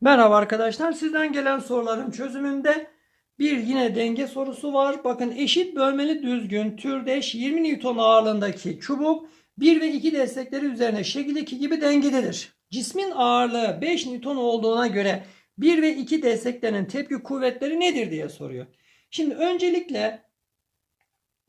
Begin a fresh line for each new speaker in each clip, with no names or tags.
Merhaba arkadaşlar. Sizden gelen soruların çözümünde bir yine denge sorusu var. Bakın eşit bölmeli düzgün türdeş 20 Newton ağırlığındaki çubuk 1 ve 2 destekleri üzerine şekildeki gibi dengededir. Cismin ağırlığı 5 Newton olduğuna göre 1 ve 2 desteklerinin tepki kuvvetleri nedir diye soruyor. Şimdi öncelikle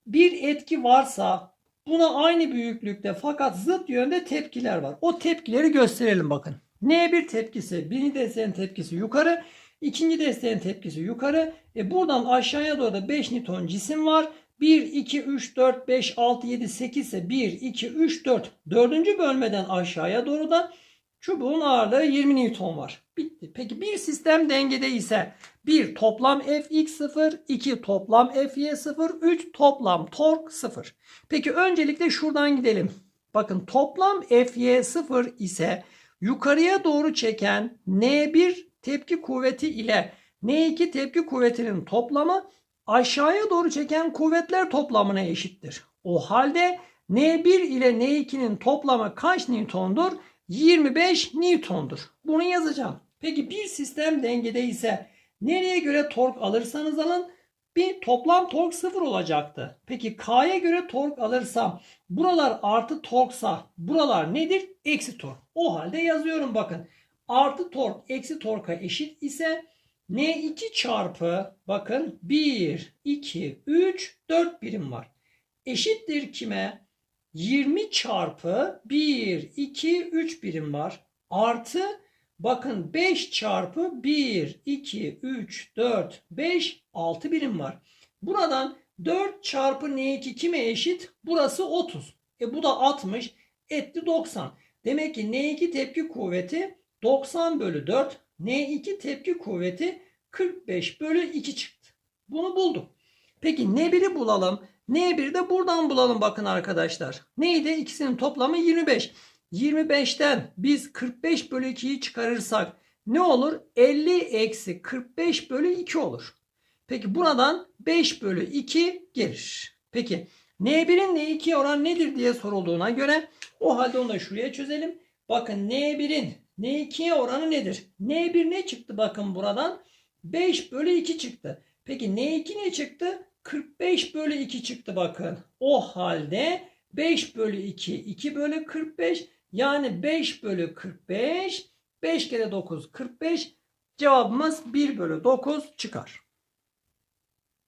bir etki varsa buna aynı büyüklükte fakat zıt yönde tepkiler var. O tepkileri gösterelim bakın. N1 tepkisi, birinci desteğin tepkisi yukarı, ikinci desteğin tepkisi yukarı. E buradan aşağıya doğru da 5 Newton cisim var. 1, 2, 3, 4, 5, 6, 7, 8 ise 1, 2, 3, 4. Dördüncü bölmeden aşağıya doğru da çubuğun ağırlığı 20 Newton var. Bitti. Peki bir sistem dengede ise 1 toplam Fx 0, 2 toplam Fy 0, 3 toplam tork 0. Peki öncelikle şuradan gidelim. Bakın toplam Fy 0 ise yukarıya doğru çeken N1 tepki kuvveti ile N2 tepki kuvvetinin toplamı aşağıya doğru çeken kuvvetler toplamına eşittir. O halde N1 ile N2'nin toplamı kaç Newton'dur? 25 Newton'dur. Bunu yazacağım. Peki bir sistem dengede ise nereye göre tork alırsanız alın bir toplam tork sıfır olacaktı. Peki K'ya göre tork alırsam buralar artı torksa buralar nedir? Eksi tork. O halde yazıyorum bakın. Artı tork eksi torka eşit ise N2 çarpı bakın 1, 2, 3, 4 birim var. Eşittir kime? 20 çarpı 1, 2, 3 birim var. Artı bakın 5 çarpı 1, 2, 3, 4, 5, 6 birim var. Buradan 4 çarpı N2 kime eşit? Burası 30. E bu da 60 etti 90. Demek ki N2 tepki kuvveti 90 bölü 4. N2 tepki kuvveti 45 bölü 2 çıktı. Bunu bulduk. Peki N1'i bulalım. N1'i de buradan bulalım bakın arkadaşlar. Neydi? İkisinin toplamı 25. 25'ten biz 45 bölü 2'yi çıkarırsak ne olur? 50 eksi 45 bölü 2 olur. Peki buradan 5 bölü 2 gelir. Peki N1'in N2'ye oran nedir diye sorulduğuna göre o halde onu da şuraya çözelim. Bakın N1'in N2'ye oranı nedir? N1 ne çıktı bakın buradan? 5 bölü 2 çıktı. Peki N2 ne çıktı? 45 bölü 2 çıktı bakın. O halde 5 bölü 2 2 bölü 45 yani 5 bölü 45 5 kere 9 45 cevabımız 1 bölü 9 çıkar.